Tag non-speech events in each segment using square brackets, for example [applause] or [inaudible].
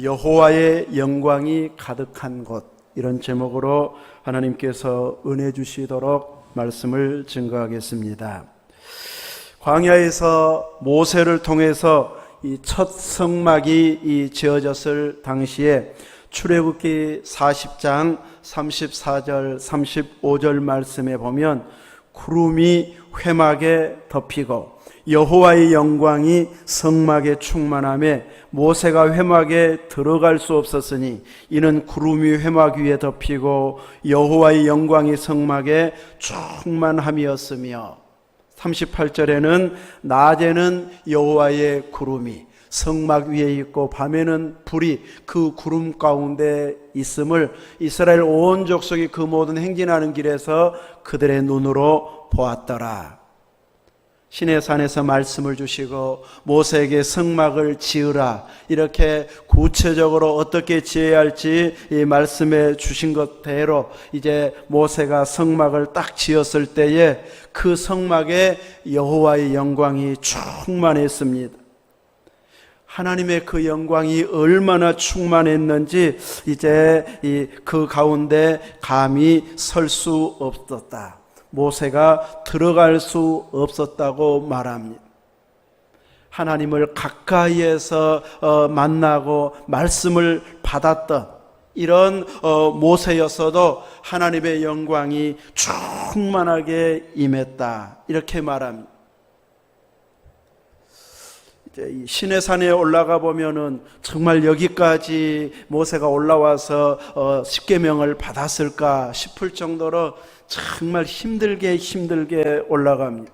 여호와의 영광이 가득한 곳 이런 제목으로 하나님께서 은혜 주시도록 말씀을 증거하겠습니다. 광야에서 모세를 통해서 이 첫 성막이 이 지어졌을 당시에 출애굽기 40장 34절 35절 말씀에 보면 구름이 회막에 덮이고 여호와의 영광이 성막에 충만함에 모세가 회막에 들어갈 수 없었으니 이는 구름이 회막 위에 덮이고 여호와의 영광이 성막에 충만함이었으며 38절에는 낮에는 여호와의 구름이 성막 위에 있고 밤에는 불이 그 구름 가운데 있음을 이스라엘 온 족속이 그 모든 행진하는 길에서 그들의 눈으로 보았더라. 신의 산에서 말씀을 주시고 모세에게 성막을 지으라 이렇게 구체적으로 어떻게 지어야 할지 이 말씀해 주신 것대로 이제 모세가 성막을 딱 지었을 때에 그 성막에 여호와의 영광이 충만했습니다. 하나님의 그 영광이 얼마나 충만했는지 이제 이그 가운데 감히 설 수 없었다. 모세가 들어갈 수 없었다고 말합니다. 하나님을 가까이에서 어, 만나고 말씀을 받았던 이런 어, 모세였어도 하나님의 영광이 충만하게 임했다. 이렇게 말합니다. 신의 산에 올라가 보면은 정말 여기까지 모세가 올라와서 어, 십계명을 받았을까 싶을 정도로 정말 힘들게 힘들게 올라갑니다.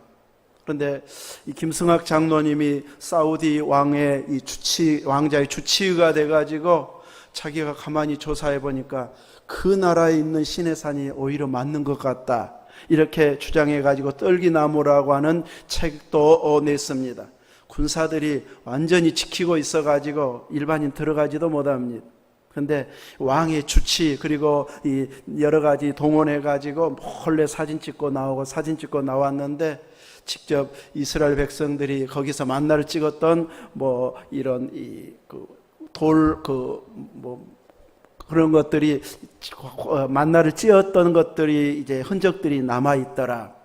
그런데 이 김승학 장로님이 사우디 왕의 이 주치 왕자의 주치의가 돼가지고 자기가 가만히 조사해 보니까 그 나라에 있는 신의 산이 오히려 맞는 것 같다. 이렇게 주장해 가지고 떨기나무라고 하는 책도 냈습니다. 군사들이 완전히 지키고 있어 가지고 일반인 들어가지도 못합니다. 근데 왕의 주치 그리고 이 여러 가지 동원해 가지고 몰래 사진 찍고 나오고 사진 찍고 나왔는데 직접 이스라엘 백성들이 거기서 만나를 찍었던 뭐 이런 이돌그 뭐 그런 것들이 만나를 찧었던 것들이 이제 흔적들이 남아 있더라.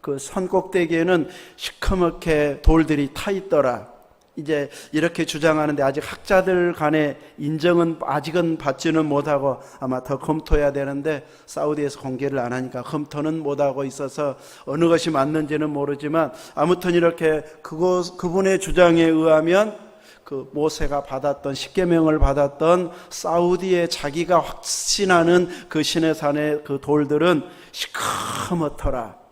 그 산꼭대기에는 시커멓게 돌들이 타 있더라. 이제 이렇게 주장하는데 아직 학자들 간의 인정은 아직은 받지는 못하고 아마 더 검토해야 되는데 사우디에서 공개를 안 하니까 검토는 못하고 있어서 어느 것이 맞는지는 모르지만 아무튼 이렇게 그곳 그분의 주장에 의하면 그 모세가 받았던 십계명을 받았던 사우디에 자기가 확신하는 그 신의 산의 그 돌들은 시커멓더라.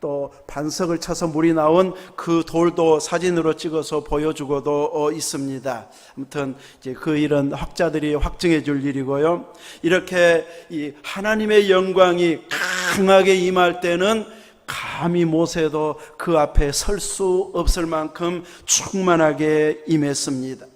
또 반석을 쳐서 물이 나온 그 돌도 사진으로 찍어서 보여주고도 어, 있습니다. 아무튼 이제 그 이런 학자들이 확증해 줄 일이고요. 이렇게 이 하나님의 영광이 강하게 임할 때는 감히 모세도 그 앞에 설 수 없을 만큼 충만하게 임했습니다.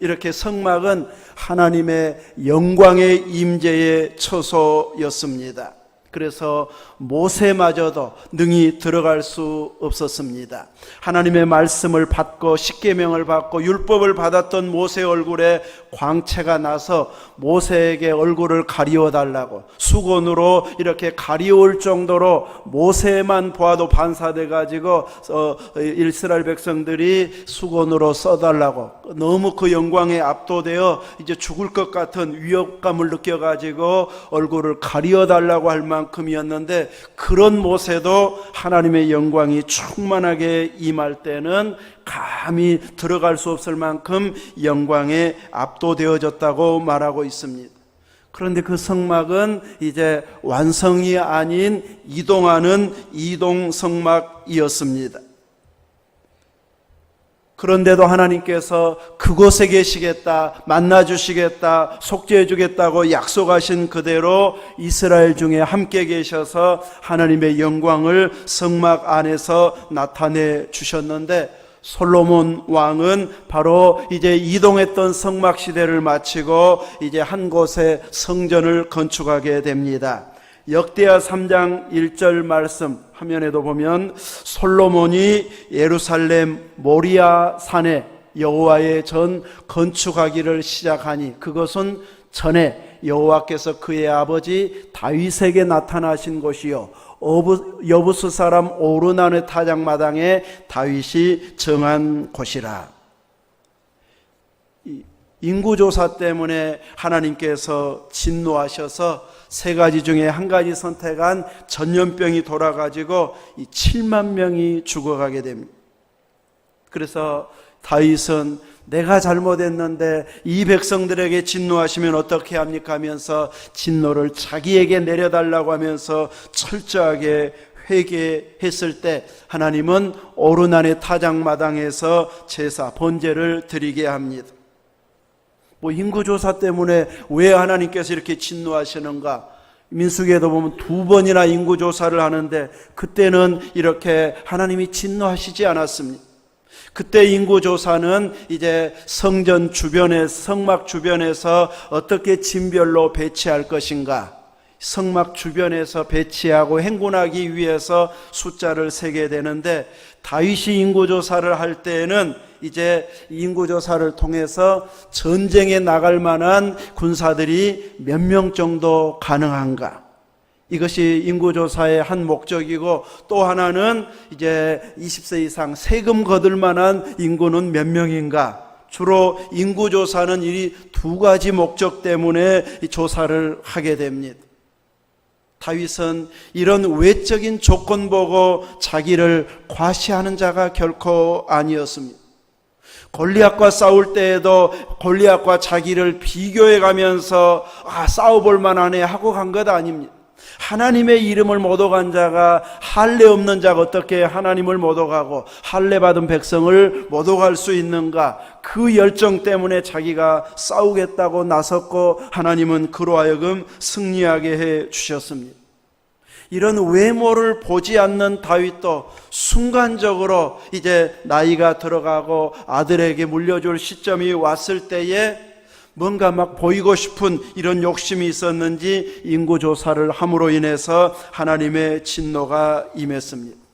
이렇게 성막은 하나님의 영광의 임재의 처소였습니다. 그래서 모세마저도 능히 들어갈 수 없었습니다. 하나님의 말씀을 받고 십계명을 받고 율법을 받았던 모세 얼굴에 광채가 나서 모세에게 얼굴을 가리워 달라고 수건으로 이렇게 가리울 정도로 모세만 보아도 반사돼 가지고 어, 이스라엘 백성들이 수건으로 써달라고 너무 그 영광에 압도되어 이제 죽을 것 같은 위협감을 느껴 가지고 얼굴을 가리워 달라고 할 만. 만큼이었는데 그런 모세도 하나님의 영광이 충만하게 임할 때는 감히 들어갈 수 없을 만큼 영광에 압도되어졌다고 말하고 있습니다. 그런데 그 성막은 이제 완성이 아닌 이동하는 이동 성막이었습니다. 그런데도 하나님께서 그곳에 계시겠다, 만나주시겠다, 속죄해주겠다고 약속하신 그대로 이스라엘 중에 함께 계셔서 하나님의 영광을 성막 안에서 나타내 주셨는데 솔로몬 왕은 바로 이제 이동했던 성막 시대를 마치고 이제 한 곳에 성전을 건축하게 됩니다. 역대하 3장 1절 말씀 화면에도 보면 솔로몬이 예루살렘 모리아 산에 여호와의 전 건축하기를 시작하니 그것은 전에 여호와께서 그의 아버지 다윗에게 나타나신 어부, 여부스 사람 오르난의 타작마당에 다윗이 정한 곳이라. 이 인구조사 때문에 하나님께서 진노하셔서 세 가지 중에 한 가지 선택한 전염병이 돌아가지고 이 7만 명이 죽어가게 됩니다. 그래서 다윗은 내가 잘못했는데 이 백성들에게 진노하시면 어떻게 합니까 하면서 진노를 자기에게 내려달라고 하면서 철저하게 회개했을 때 하나님은 오르난의 타작마당에서 제사 번제를 드리게 합니다. 뭐 인구조사 때문에 왜 하나님께서 이렇게 진노하시는가? 민수기에도 보면 두 번이나 인구조사를 하는데 그때는 이렇게 하나님이 진노하시지 않았습니다. 그때 인구조사는 이제 성전 주변에, 성막 주변에서 어떻게 진별로 배치할 것인가. 성막 주변에서 배치하고 행군하기 위해서 숫자를 세게 되는데 다윗이 인구조사를 할 때에는 이제 인구조사를 통해서 전쟁에 나갈 만한 군사들이 몇 명 정도 가능한가. 이것이 인구조사의 한 목적이고 또 하나는 이제 20세 이상 세금 거둘 만한 인구는 몇 명인가. 주로 인구조사는 이 두 가지 목적 때문에 이 조사를 하게 됩니다. 다윗은 이런 외적인 조건 보고 자기를 과시하는 자가 결코 아니었습니다. 골리앗과 싸울 때에도 골리앗과 자기를 비교해 가면서 아 싸워 볼 만하네 하고 간 것 아닙니다. 하나님의 이름을 못 오간 자가 할례 없는 자가 어떻게 하나님을 못 오가고 할례 받은 백성을 못 오갈 수 있는가? 그 열정 때문에 자기가 싸우겠다고 나섰고 하나님은 그로 하여금 승리하게 해 주셨습니다. 이런 외모를 보지 않는 다윗도 순간적으로 이제 나이가 들어가고 아들에게 물려줄 시점이 왔을 때에 뭔가 막 보이고 싶은 이런 욕심이 있었는지 인구조사를 함으로 인해서 하나님의 진노가 임했습니다.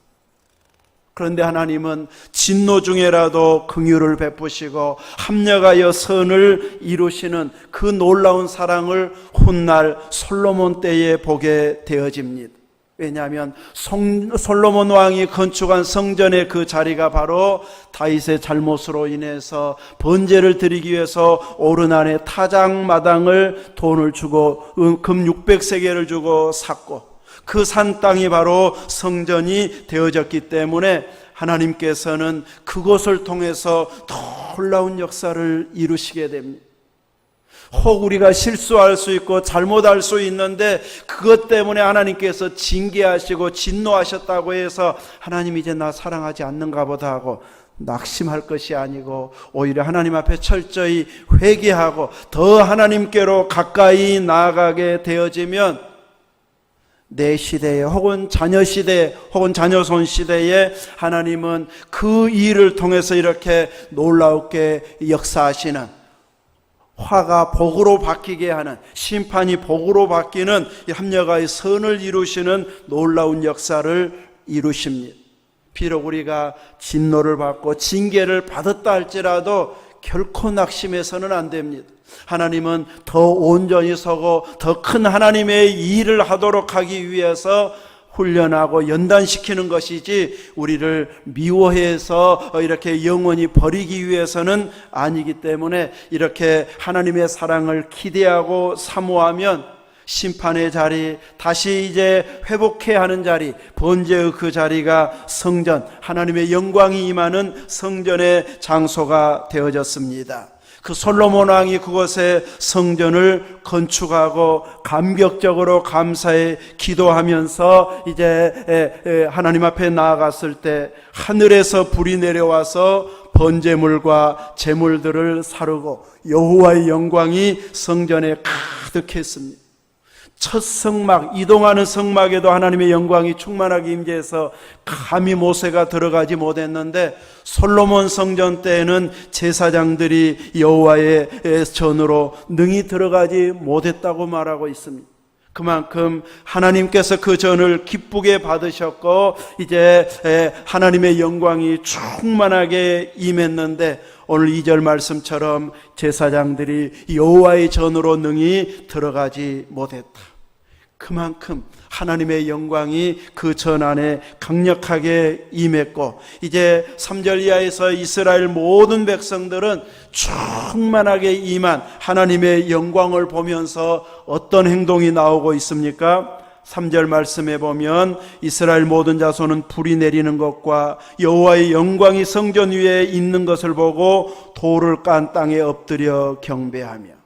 그런데 하나님은 진노 중에라도 긍휼을 베푸시고 합력하여 선을 이루시는 그 놀라운 사랑을 훗날 솔로몬 때에 보게 되어집니다. 왜냐하면 송, 솔로몬 왕이 건축한 성전의 그 자리가 바로 다윗의 잘못으로 인해서 번제를 드리기 위해서 오르난의 타작마당을 돈을 주고 음, 금 600세계를 주고 샀고 그 산 땅이 바로 성전이 되어졌기 때문에 하나님께서는 그곳을 통해서 놀라운 역사를 이루시게 됩니다. 혹 우리가 실수할 수 있고 잘못할 수 있는데 그것 때문에 하나님께서 징계하시고 진노하셨다고 해서 하나님 이제 나 사랑하지 않는가 보다 하고 낙심할 것이 아니고 오히려 하나님 앞에 철저히 회개하고 더 하나님께로 가까이 나아가게 되어지면 내 시대에 혹은 자녀 시대에 혹은 자녀손 시대에 하나님은 그 일을 통해서 이렇게 놀라우게 역사하시는 화가 복으로 바뀌게 하는 심판이 복으로 바뀌는 합력의 선을 이루시는 놀라운 역사를 이루십니다. 비록 우리가 진노를 받고 징계를 받았다 할지라도 결코 낙심해서는 안 됩니다. 하나님은 더 온전히 서고 더 큰 하나님의 일을 하도록 하기 위해서 훈련하고 연단시키는 것이지 우리를 미워해서 이렇게 영원히 버리기 위해서는 아니기 때문에 이렇게 하나님의 사랑을 기대하고 사모하면 심판의 자리, 다시 이제 회복해야 하는 자리, 번제의 그 자리가 성전, 하나님의 영광이 임하는 성전의 장소가 되어졌습니다. 그 솔로몬 왕이 그곳에 성전을 건축하고 감격적으로 감사에 기도하면서 이제 하나님 앞에 나아갔을 때 하늘에서 불이 내려와서 번제물과 제물들을 사르고 여호와의 영광이 성전에 가득했습니다. 첫 성막, 이동하는 성막에도 하나님의 영광이 충만하게 임재해서 감히 모세가 들어가지 못했는데 솔로몬 성전 때에는 제사장들이 여호와의 전으로 능히 들어가지 못했다고 말하고 있습니다. 그만큼 하나님께서 그 전을 기쁘게 받으셨고 이제 에, 하나님의 영광이 충만하게 임했는데 오늘 2절 말씀처럼 제사장들이 여호와의 전으로 능히 들어가지 못했다. 그만큼 하나님의 영광이 그 전 안에 강력하게 임했고 이제 3절 이하에서 이스라엘 모든 백성들은 충만하게 임한 하나님의 영광을 보면서 어떤 행동이 나오고 있습니까? 3절 말씀에 보면 이스라엘 모든 자손은 불이 내리는 것과 여호와의 영광이 성전 위에 있는 것을 보고 돌을 깐 땅에 엎드려 경배하며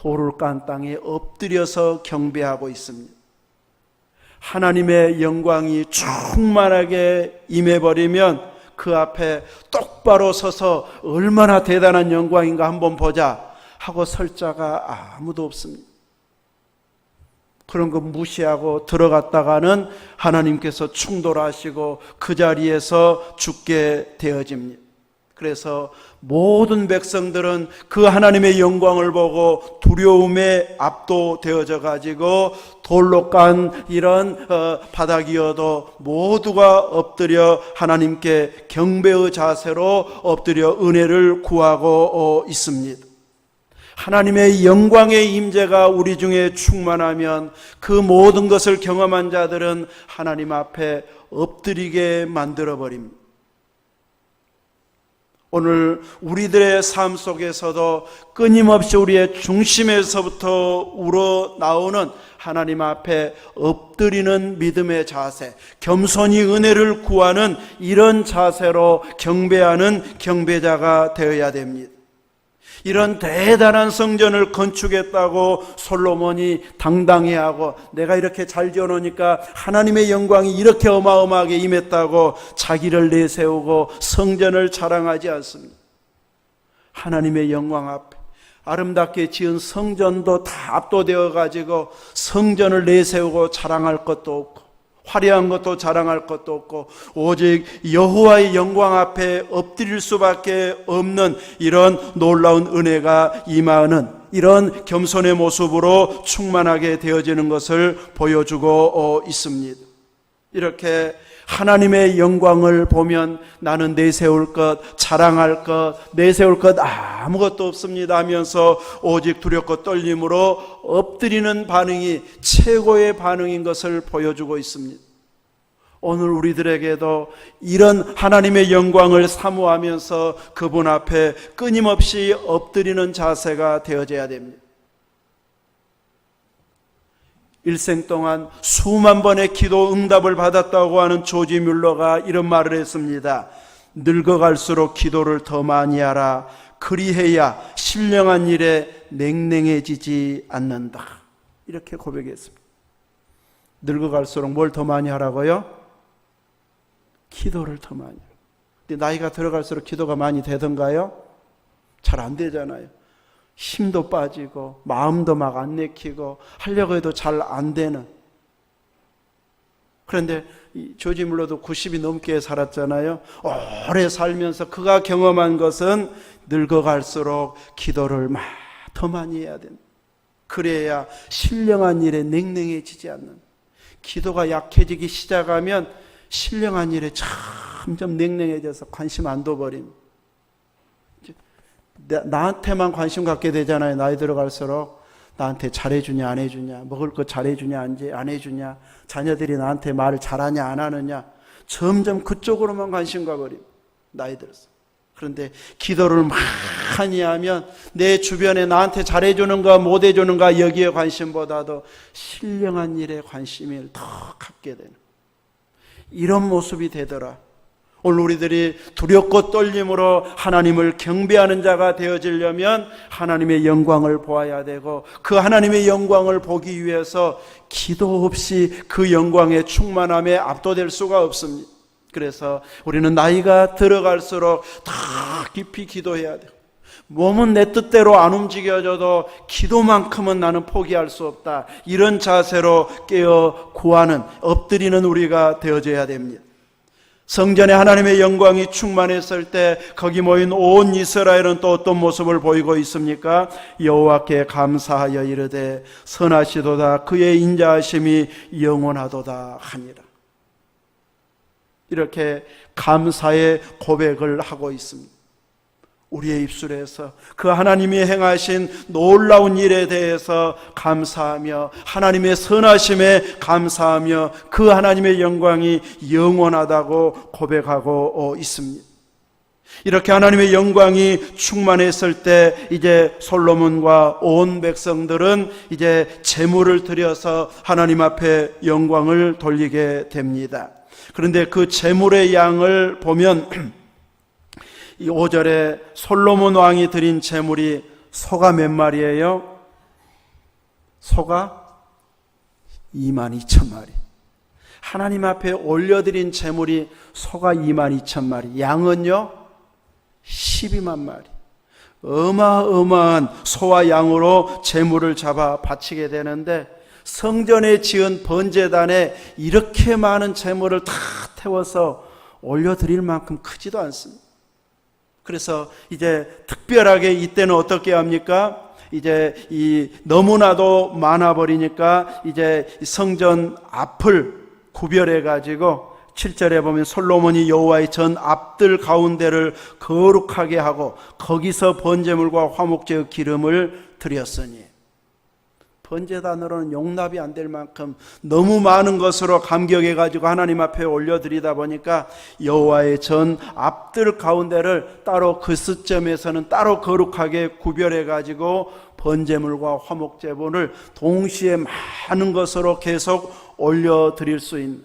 돌을 깐 땅에 엎드려서 경배하고 있습니다. 하나님의 영광이 충만하게 임해버리면 그 앞에 똑바로 서서 얼마나 대단한 영광인가 한번 보자 하고 설 자가 아무도 없습니다. 그런 거 무시하고 들어갔다가는 하나님께서 충돌하시고 그 자리에서 죽게 되어집니다. 그래서 모든 백성들은 그 하나님의 영광을 보고 두려움에 압도되어져 가지고 돌로 깐 이런 어, 바닥이어도 모두가 엎드려 하나님께 경배의 자세로 엎드려 은혜를 구하고 어, 있습니다. 하나님의 영광의 임재가 우리 중에 충만하면 그 모든 것을 경험한 자들은 하나님 앞에 엎드리게 만들어 버립니다. 오늘 우리들의 삶 속에서도 끊임없이 우리의 중심에서부터 우러 나오는 하나님 앞에 엎드리는 믿음의 자세, 겸손히 은혜를 구하는 이런 자세로 경배하는 경배자가 되어야 됩니다. 이런 대단한 성전을 건축했다고 솔로몬이 당당해하고 내가 이렇게 잘 지어놓으니까 하나님의 영광이 이렇게 어마어마하게 임했다고 자기를 내세우고 성전을 자랑하지 않습니다. 하나님의 영광 앞에 아름답게 지은 성전도 다 압도되어 가지고 성전을 내세우고 자랑할 것도 없고 화려한 것도 자랑할 것도 없고 오직 여호와의 영광 앞에 엎드릴 수밖에 없는 이런 놀라운 은혜가 임하는 이런 겸손의 모습으로 충만하게 되어지는 것을 보여주고 있습니다. 이렇게 하나님의 영광을 보면 나는 내세울 것, 자랑할 것, 내세울 것 아무것도 없습니다 하면서 오직 두렵고 떨림으로 엎드리는 반응이 최고의 반응인 것을 보여주고 있습니다. 오늘 우리들에게도 이런 하나님의 영광을 사모하면서 그분 앞에 끊임없이 엎드리는 자세가 되어져야 됩니다. 일생 동안 수만 번의 기도 응답을 받았다고 하는 조지 뮬러가 이런 말을 했습니다. 늙어갈수록 기도를 더 많이 하라. 그리해야 신령한 일에 냉랭해지지 않는다. 이렇게 고백했습니다. 늙어갈수록 뭘 더 많이 하라고요? 기도를 더 많이. 근데 나이가 들어갈수록 기도가 많이 되던가요? 잘 안 되잖아요. 힘도 빠지고 마음도 막 안 내키고 하려고 해도 잘 안 되는 그런데 조지 물러도 90이 넘게 살았잖아요. 오래 살면서 그가 경험한 것은 늙어갈수록 기도를 막 더 많이 해야 된다. 그래야 신령한 일에 냉랭해지지 않는 기도가 약해지기 시작하면 신령한 일에 점점 냉랭해져서 관심 안 둬버립니다. 나한테만 관심 갖게 되잖아요. 나이 들어갈수록. 나한테 잘해주냐 안 해주냐. 먹을 거 잘해주냐 안 해주냐. 자녀들이 나한테 말을 잘하냐 안 하느냐. 점점 그쪽으로만 관심 가버림. 나이 들어서. 그런데 기도를 많이 하면 내 주변에 나한테 잘해주는가 못해주는가 여기에 관심보다도 신령한 일에 관심을 더 갖게 되는. 이런 모습이 되더라 오늘 우리들이 두렵고 떨림으로 하나님을 경배하는 자가 되어지려면 하나님의 영광을 보아야 되고 그 하나님의 영광을 보기 위해서 기도 없이 그 영광의 충만함에 압도될 수가 없습니다. 그래서 우리는 나이가 들어갈수록 더 깊이 기도해야 돼요. 몸은 내 뜻대로 안 움직여져도 기도만큼은 나는 포기할 수 없다. 이런 자세로 깨어 구하는, 엎드리는 우리가 되어져야 됩니다. 성전에 하나님의 영광이 충만했을 때 거기 모인 온 이스라엘은 또 어떤 모습을 보이고 있습니까? 여호와께 감사하여 이르되 선하시도다 그의 인자하심이 영원하도다 하니라. 이렇게 감사의 고백을 하고 있습니다. 우리의 입술에서 그 하나님이 행하신 놀라운 일에 대해서 감사하며 하나님의 선하심에 감사하며 그 하나님의 영광이 영원하다고 고백하고 있습니다. 이렇게 하나님의 영광이 충만했을 때 이제 솔로몬과 온 백성들은 이제 제물을 드려서 하나님 앞에 영광을 돌리게 됩니다. 그런데 그 제물의 양을 보면 [clears throat] 이 5절에 솔로몬 왕이 드린 제물이 소가 몇 마리예요? 소가 2만 2천 마리. 하나님 앞에 올려드린 제물이 소가 2만 2천 마리. 양은요? 12만 마리. 어마어마한 소와 양으로 제물을 잡아 바치게 되는데 성전에 지은 번제단에 이렇게 많은 제물을 다 태워서 올려드릴 만큼 크지도 않습니다. 그래서 이제 특별하게 이때는 어떻게 합니까? 이제 이 너무나도 많아 버리니까 이제 성전 앞을 구별해 가지고 7절에 보면 솔로몬이 여호와의 전 앞들 가운데를 거룩하게 하고 거기서 번제물과 화목제의 기름을 드렸으니 번제단으로는 용납이 안 될 만큼 너무 많은 것으로 감격해 가지고 하나님 앞에 올려드리다 보니까 여호와의 전 앞들 가운데를 따로 그 시점에서는 따로 거룩하게 구별해 가지고 번제물과 화목제본을 동시에 많은 것으로 계속 올려드릴 수 있는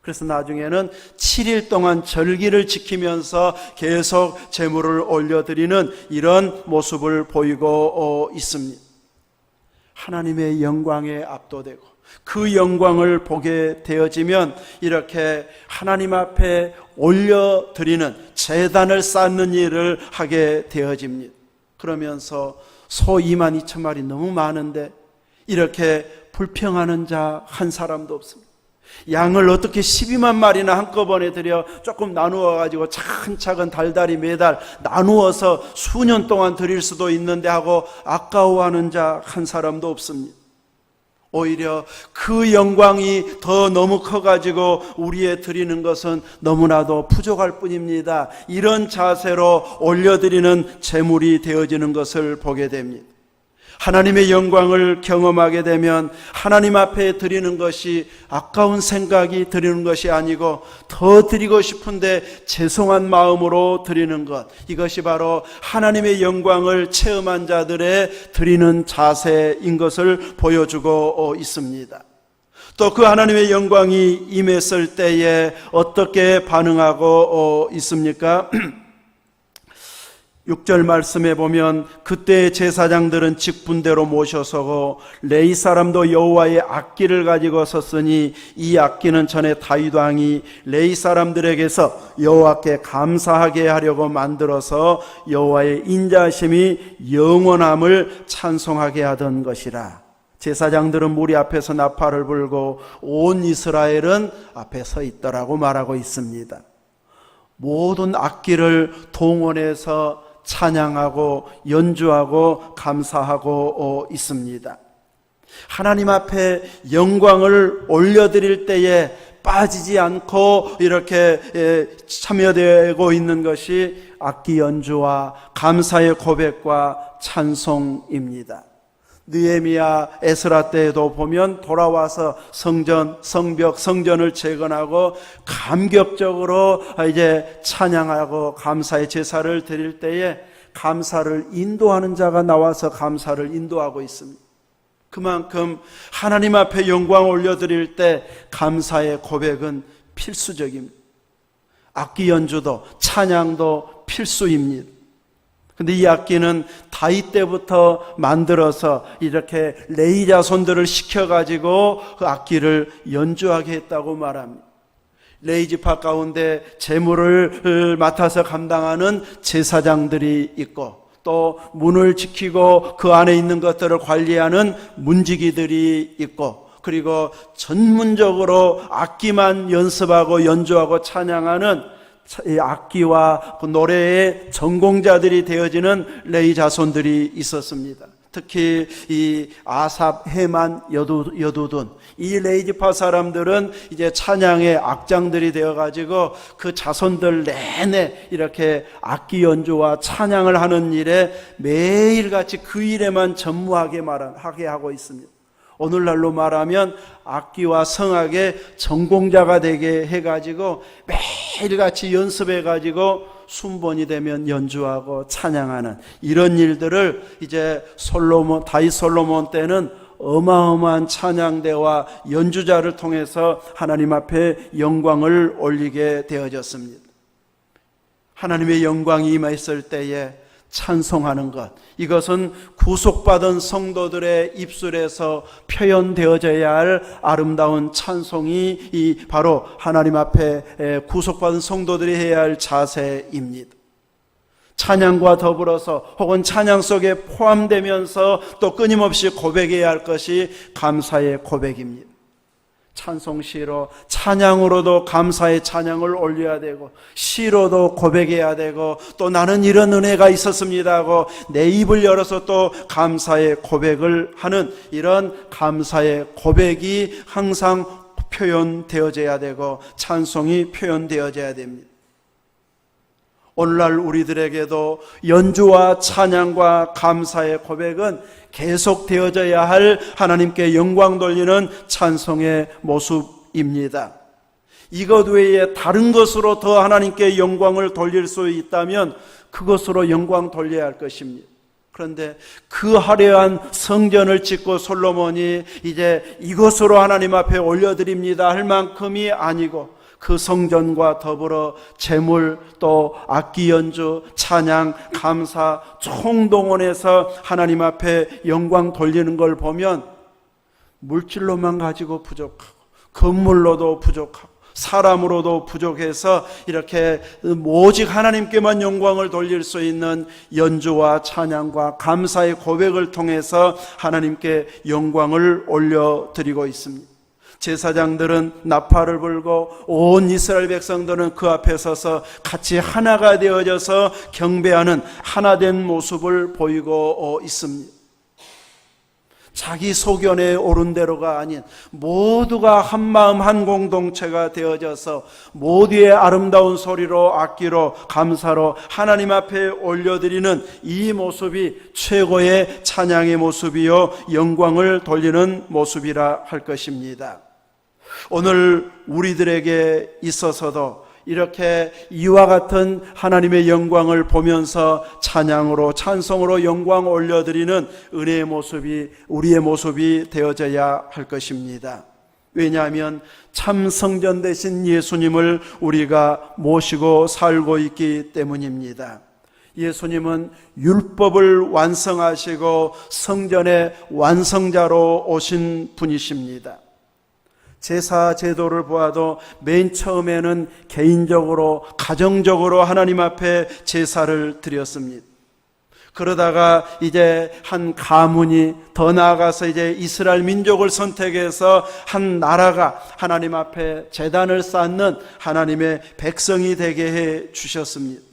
그래서 나중에는 7일 동안 절기를 지키면서 계속 제물을 올려드리는 이런 모습을 보이고 있습니다. 하나님의 영광에 압도되고 그 영광을 보게 되어지면 이렇게 하나님 앞에 올려드리는 재단을 쌓는 일을 하게 되어집니다. 그러면서 소 2만 2천 마리 너무 많은데 이렇게 불평하는 자 한 사람도 없습니다. 양을 어떻게 12만 마리나 한꺼번에 들여 조금 나누어 가지고 차근차근 달달이 매달 나누어서 수년 동안 드릴 수도 있는데 하고 아까워하는 자 한 사람도 없습니다. 오히려 그 영광이 더 너무 커가지고 우리의 드리는 것은 너무나도 부족할 뿐입니다. 이런 자세로 올려드리는 재물이 되어지는 것을 보게 됩니다. 하나님의 영광을 경험하게 되면 하나님 앞에 드리는 것이 아까운 생각이 드리는 것이 아니고 더 드리고 싶은데 죄송한 마음으로 드리는 것. 이것이 바로 하나님의 영광을 체험한 자들의 드리는 자세인 것을 보여주고 있습니다. 또 그 하나님의 영광이 임했을 때에 어떻게 반응하고 있습니까? [clears throat] 6절 말씀에 보면 그때 제사장들은 직분대로 모셔서고 레이 사람도 여호와의 악기를 가지고 섰으니 이 악기는 전에 다윗 왕이 레이 사람들에게서 여호와께 감사하게 하려고 만들어서 여호와의 인자심이 영원함을 찬송하게 하던 것이라 제사장들은 무리 앞에서 나팔을 불고 온 이스라엘은 앞에 서 있더라고 말하고 있습니다. 모든 악기를 동원해서 찬양하고 연주하고 감사하고 있습니다. 하나님 앞에 영광을 올려드릴 때에 빠지지 않고 이렇게 참여되고 있는 것이 악기 연주와 감사의 고백과 찬송입니다. 느에미야 에스라 때에도 보면 돌아와서 성전 성벽 성전을 재건하고 감격적으로 이제 찬양하고 감사의 제사를 드릴 때에 감사를 인도하는 자가 나와서 감사를 인도하고 있습니다. 그만큼 하나님 앞에 영광 올려드릴 때 감사의 고백은 필수적입니다. 악기 연주도 찬양도 필수입니다. 근데 이 악기는 다윗 때부터 만들어서 이렇게 레이 자손들을 시켜가지고 그 악기를 연주하게 했다고 말합니다. 레이 지파 가운데 재물을 맡아서 감당하는 제사장들이 있고 또 문을 지키고 그 안에 있는 것들을 관리하는 문지기들이 있고 그리고 전문적으로 악기만 연습하고 연주하고 찬양하는 악기와 그 노래의 전공자들이 되어지는 레이 자손들이 있었습니다. 특히 이 아삽, 해만, 여두, 여두둔 이 레이지파 사람들은 이제 찬양의 악장들이 되어가지고 그 자손들 내내 이렇게 악기 연주와 찬양을 하는 일에 매일같이 그 일에만 전무하게 말하게 하고 있습니다. 오늘날로 말하면 악기와 성악의 전공자가 되게 해가지고 매일같이 연습해가지고 순번이 되면 연주하고 찬양하는 이런 일들을 이제 솔로몬 다윗 솔로몬 때는 어마어마한 찬양대와 연주자를 통해서 하나님 앞에 영광을 올리게 되어졌습니다. 하나님의 영광이 임했을 때에 찬송하는 것. 이것은 구속받은 성도들의 입술에서 표현되어져야 할 아름다운 찬송이 이 바로 하나님 앞에 에, 구속받은 성도들이 해야 할 자세입니다. 찬양과 더불어서 혹은 찬양 속에 포함되면서 또 끊임없이 고백해야 할 것이 감사의 고백입니다. 찬송 시로 찬양으로도 감사의 찬양을 올려야 되고 시로도 고백해야 되고 또 나는 이런 은혜가 있었습니다 하고 내 입을 열어서 또 감사의 고백을 하는 이런 감사의 고백이 항상 표현되어져야 되고 찬송이 표현되어져야 됩니다. 오늘날 우리들에게도 연주와 찬양과 감사의 고백은 계속 되어져야 할 하나님께 영광 돌리는 찬송의 모습입니다. 이것 외에 다른 것으로 더 하나님께 영광을 돌릴 수 있다면 그것으로 영광 돌려야 할 것입니다. 그런데 그 화려한 성전을 짓고 솔로몬이 이제 이것으로 하나님 앞에 올려드립니다 할 만큼이 아니고 그 성전과 더불어 재물 또 악기 연주 찬양 감사 총동원해서 하나님 앞에 영광 돌리는 걸 보면 물질로만 가지고 부족하고 건물로도 부족하고 사람으로도 부족해서 이렇게 오직 하나님께만 영광을 돌릴 수 있는 연주와 찬양과 감사의 고백을 통해서 하나님께 영광을 올려드리고 있습니다. 제사장들은 나팔을 불고 온 이스라엘 백성들은 그 앞에 서서 같이 하나가 되어져서 경배하는 하나된 모습을 보이고 있습니다. 자기 소견에 옳은 대로가 아닌 모두가 한 마음 한 공동체가 되어져서 모두의 아름다운 소리로 악기로 감사로 하나님 앞에 올려드리는 이 모습이 최고의 찬양의 모습이요 영광을 돌리는 모습이라 할 것입니다. 오늘 우리들에게 있어서도 이렇게 이와 같은 하나님의 영광을 보면서 찬양으로 찬송으로 영광 올려드리는 은혜의 모습이 우리의 모습이 되어져야 할 것입니다. 왜냐하면 참 성전 대신 예수님을 우리가 모시고 살고 있기 때문입니다. 예수님은 율법을 완성하시고 성전의 완성자로 오신 분이십니다. 제사 제도를 보아도 맨 처음에는 개인적으로 가정적으로 하나님 앞에 제사를 드렸습니다. 그러다가 이제 한 가문이 더 나아가서 이제 이스라엘 민족을 선택해서 한 나라가 하나님 앞에 재단을 쌓는 하나님의 백성이 되게 해 주셨습니다.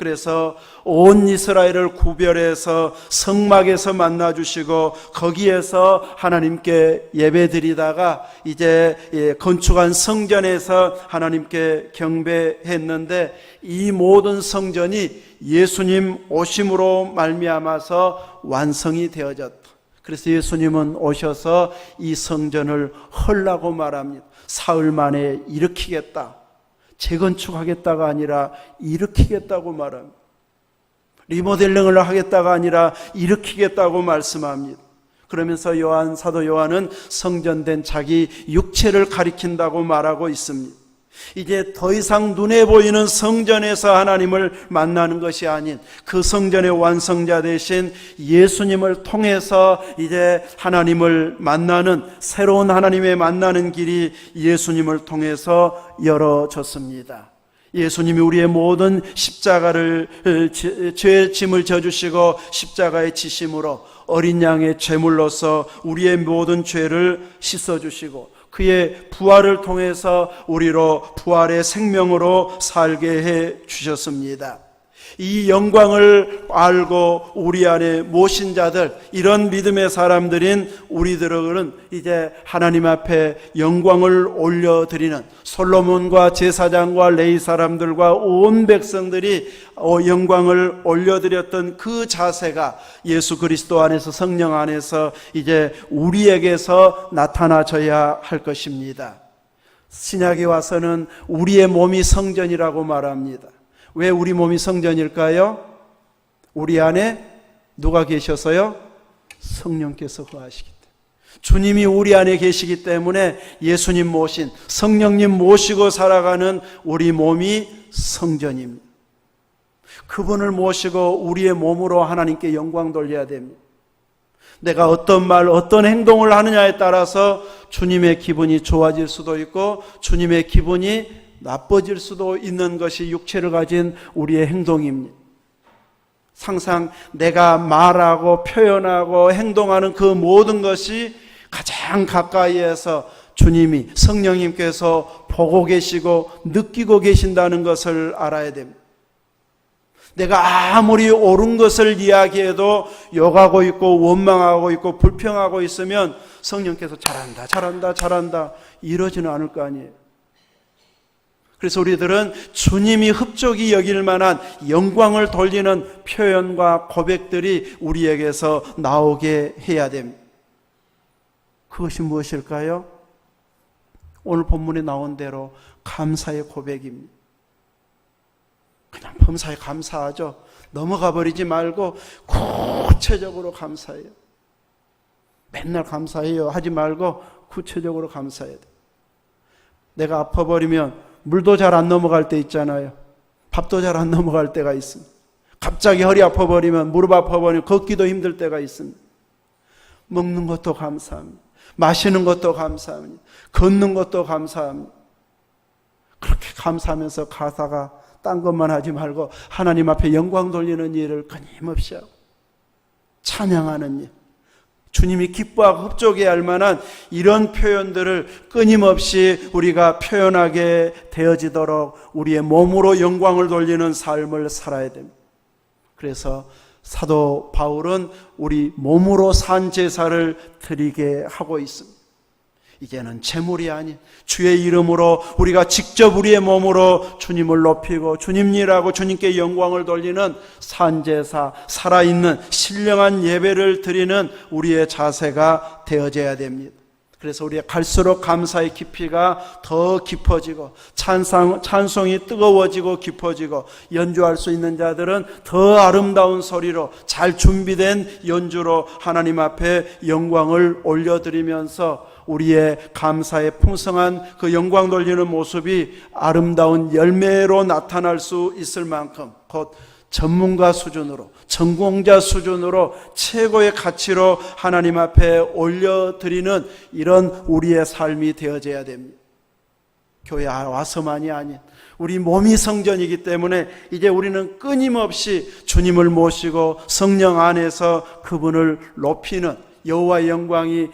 그래서 온 이스라엘을 구별해서 성막에서 만나 주시고 거기에서 하나님께 예배드리다가 이제 예, 건축한 성전에서 하나님께 경배했는데 이 모든 성전이 예수님 오심으로 말미암아서 완성이 되어졌다. 그래서 예수님은 오셔서 이 성전을 헐라고 말합니다. 사흘 만에 일으키겠다. 재건축하겠다가 아니라 일으키겠다고 말합니다. 리모델링을 하겠다가 아니라 일으키겠다고 말씀합니다. 그러면서 요한 사도 요한은 성전된 자기 육체를 가리킨다고 말하고 있습니다. 이제 더 이상 눈에 보이는 성전에서 하나님을 만나는 것이 아닌 그 성전의 완성자 대신 예수님을 통해서 이제 하나님을 만나는 새로운 하나님의 만나는 길이 예수님을 통해서 열어졌습니다. 예수님이 우리의 모든 십자가를 죄 짐을 져주시고 십자가의 지심으로 어린 양의 제물로서 우리의 모든 죄를 씻어주시고 그의 부활을 통해서 우리로 부활의 생명으로 살게 해 주셨습니다. 이 영광을 알고 우리 안에 모신 자들, 이런 믿음의 사람들인 우리들은 이제 하나님 앞에 영광을 올려드리는 솔로몬과 제사장과 레이 사람들과 온 백성들이 어, 영광을 올려드렸던 그 자세가 예수 그리스도 안에서 성령 안에서 이제 우리에게서 나타나져야 할 것입니다. 신약에 와서는 우리의 몸이 성전이라고 말합니다. 왜 우리 몸이 성전일까요? 우리 안에 누가 계셔서요? 성령께서 거하시기 때문에. 주님이 우리 안에 계시기 때문에 예수님 모신, 성령님 모시고 살아가는 우리 몸이 성전입니다. 그분을 모시고 우리의 몸으로 하나님께 영광 돌려야 됩니다. 내가 어떤 말, 어떤 행동을 하느냐에 따라서 주님의 기분이 좋아질 수도 있고 주님의 기분이 나빠질 수도 있는 것이 육체를 가진 우리의 행동입니다. 상상 내가 말하고 표현하고 행동하는 그 모든 것이 가장 가까이에서 주님이 성령님께서 보고 계시고 느끼고 계신다는 것을 알아야 됩니다. 내가 아무리 옳은 것을 이야기해도 욕하고 있고 원망하고 있고 불평하고 있으면 성령께서 잘한다, 잘한다, 잘한다 이러지는 않을 거 아니에요. 그래서 우리들은 주님이 흡족이 여길 만한 영광을 돌리는 표현과 고백들이 우리에게서 나오게 해야 됩니다. 그것이 무엇일까요? 오늘 본문에 나온 대로 감사의 고백입니다. 그냥 범사에 감사하죠. 넘어가 버리지 말고 구체적으로 감사해요. 맨날 감사해요. 하지 말고 구체적으로 감사해야 돼. 내가 아파버리면 물도 잘 안 넘어갈 때 있잖아요. 밥도 잘 안 넘어갈 때가 있습니다. 갑자기 허리 아파버리면 무릎 아파버리면 걷기도 힘들 때가 있습니다. 먹는 것도 감사합니다. 마시는 것도 감사합니다. 걷는 것도 감사합니다. 그렇게 감사하면서 가사가 딴 것만 하지 말고 하나님 앞에 영광 돌리는 일을 끊임없이 하고 찬양하는 일. 주님이 기뻐하고 흡족해 할 만한 이런 표현들을 끊임없이 우리가 표현하게 되어지도록 우리의 몸으로 영광을 돌리는 삶을 살아야 됩니다. 그래서 사도 바울은 우리 몸으로 산 제사를 드리게 하고 있습니다. 이제는 재물이 아닌 주의 이름으로 우리가 직접 우리의 몸으로 주님을 높이고 주님 일하고 주님께 영광을 돌리는 산제사 살아있는 신령한 예배를 드리는 우리의 자세가 되어져야 됩니다. 그래서 우리가 갈수록 감사의 깊이가 더 깊어지고 찬상, 찬송이 뜨거워지고 깊어지고 연주할 수 있는 자들은 더 아름다운 소리로 잘 준비된 연주로 하나님 앞에 영광을 올려드리면서 우리의 감사의 풍성한 그 영광 돌리는 모습이 아름다운 열매로 나타날 수 있을 만큼 곧 전문가 수준으로, 전공자 수준으로 최고의 가치로 하나님 앞에 올려드리는 이런 우리의 삶이 되어져야 됩니다. 교회 와서만이 아닌 우리 몸이 성전이기 때문에 이제 우리는 끊임없이 주님을 모시고 성령 안에서 그분을 높이는 여호와의 영광이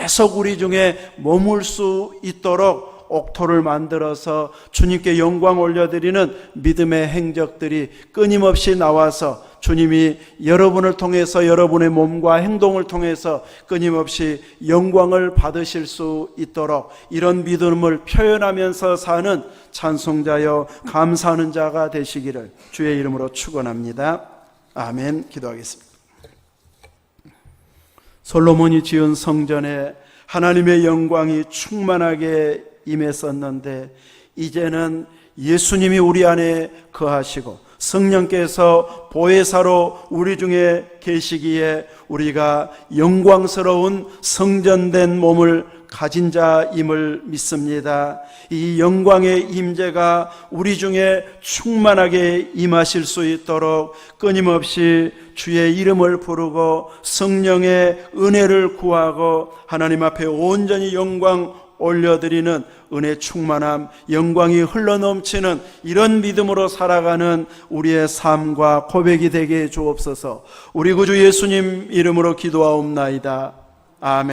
계속 우리 중에 머물 수 있도록 옥토를 만들어서 주님께 영광 올려드리는 믿음의 행적들이 끊임없이 나와서 주님이 여러분을 통해서 여러분의 몸과 행동을 통해서 끊임없이 영광을 받으실 수 있도록 이런 믿음을 표현하면서 사는 찬송자여 감사하는 자가 되시기를 주의 이름으로 축원합니다. 아멘. 기도하겠습니다. 솔로몬이 지은 성전에 하나님의 영광이 충만하게 임했었는데 이제는 예수님이 우리 안에 거하시고 성령께서 보혜사로 우리 중에 계시기에 우리가 영광스러운 성전된 몸을 가진 자임을 믿습니다. 이 영광의 임재가 우리 중에 충만하게 임하실 수 있도록 끊임없이 주의 이름을 부르고 성령의 은혜를 구하고 하나님 앞에 온전히 영광 올려드리는 은혜 충만함, 영광이 흘러넘치는 이런 믿음으로 살아가는 우리의 삶과 고백이 되게 해 주옵소서. 우리 구주 예수님 이름으로 기도하옵나이다. 아멘.